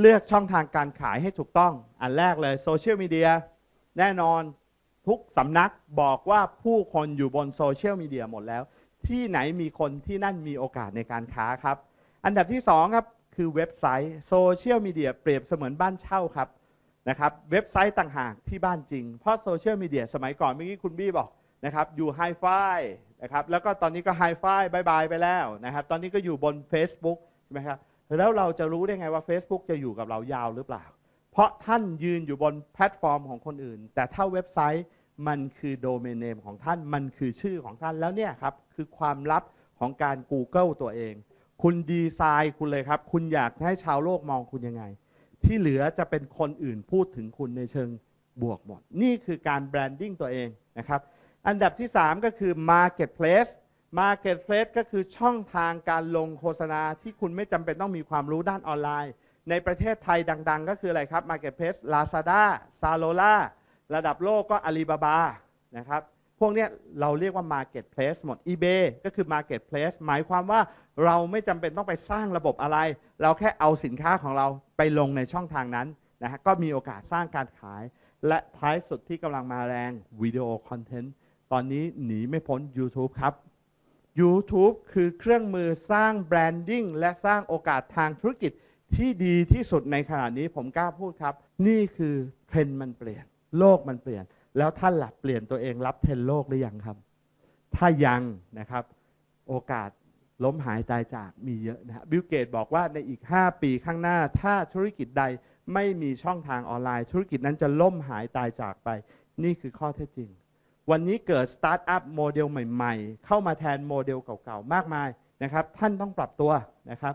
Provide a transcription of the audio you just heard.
เลือกช่องทางการขายให้ถูกต้อง อันแรกเลยโซเชียลมีเดียแน่นอนทุกสำนักบอกว่าผู้คนอยู่บนโซเชียลมีเดียหมดแล้ว ที่ไหนมีคนที่นั่นมีโอกาสในการค้าครับ อันดับที่สองครับคือเว็บไซต์โซเชียลมีเดียเปรียบเสมือนบ้านเช่าครับนะครับเว็บไซต์ต่างหากที่บ้านจริง เพราะโซเชียลมีเดียสมัยก่อนเมื่อกี้คุณบี้บอกนะครับอยู่ไฮไฟนะครับแล้วก็ตอนนี้ก็ไฮไฟบายบายไปแล้วนะครับตอนนี้ก็อยู่บน Facebook ใช่ไหมครับ แล้วเราจะรู้ได้ไงว่า Facebook จะอยู่กับเรายาวหรือเปล่า เพราะท่านยืนอยู่บนแพลตฟอร์มของคนอื่น แต่ถ้าเว็บไซต์มันคือโดเมนเนมของท่านมันคือชื่อของท่านแล้วเนี่ยครับ คือความลับของการ Google ตัวเอง คุณดีไซน์คุณเลยครับ คุณอยากให้ชาวโลกมองคุณยังไง ที่เหลือจะเป็นคนอื่นพูดถึงคุณในเชิงบวกหมด นี่คือการแบรนดิ้งตัวเองนะครับ อันดับที่ 3 ก็คือ Marketplace Marketplace ก็คือช่องทางการลงโฆษณาที่คุณไม่จำเป็นต้องมีความรู้ด้านออนไลน์ ในประเทศไทยดัง ๆ ก็คืออะไรครับ Marketplace Lazada Zalora ระดับโลกก็ Alibaba นะครับ พวกเนี้ยเราเรียกว่า Marketplace หมด eBay ก็คือ Marketplace หมายความว่าเราไม่จำเป็นต้องไปสร้างระบบอะไร เราแค่เอาสินค้าของเราไปลงในช่องทางนั้นนะฮะก็มีโอกาสสร้างการขาย และท้ายสุดที่กำลังมาแรงวิดีโอคอนเทนต์ตอนนี้หนีไม่พ้น YouTube ครับ YouTube คือเครื่องมือสร้างแบรนดิ้งและสร้างโอกาสทางธุรกิจที่ดีที่สุดในขณะนี้ผมกล้าพูดครับ นี่คือเทรนด์มันเปลี่ยน โลกมันเปลี่ยน แล้วท่านหลับเปลี่ยนตัวเองรับเทรนด์โลกหรือยังครับ ถ้ายังนะครับ โอกาสล้มหายตายจากมีเยอะนะฮะบิลเกตบอกว่าในอีก 5 ปีข้างหน้า ถ้าธุรกิจใดไม่มีช่องทางออนไลน์ ธุรกิจนั้นจะล่มหายตายจากไป นี่คือข้อเท็จจริง วันนี้เกิดสตาร์ทอัพโมเดลใหม่ ๆ เข้ามาแทนโมเดลเก่าๆ มากมายนะครับ ท่านต้องปรับตัวนะครับ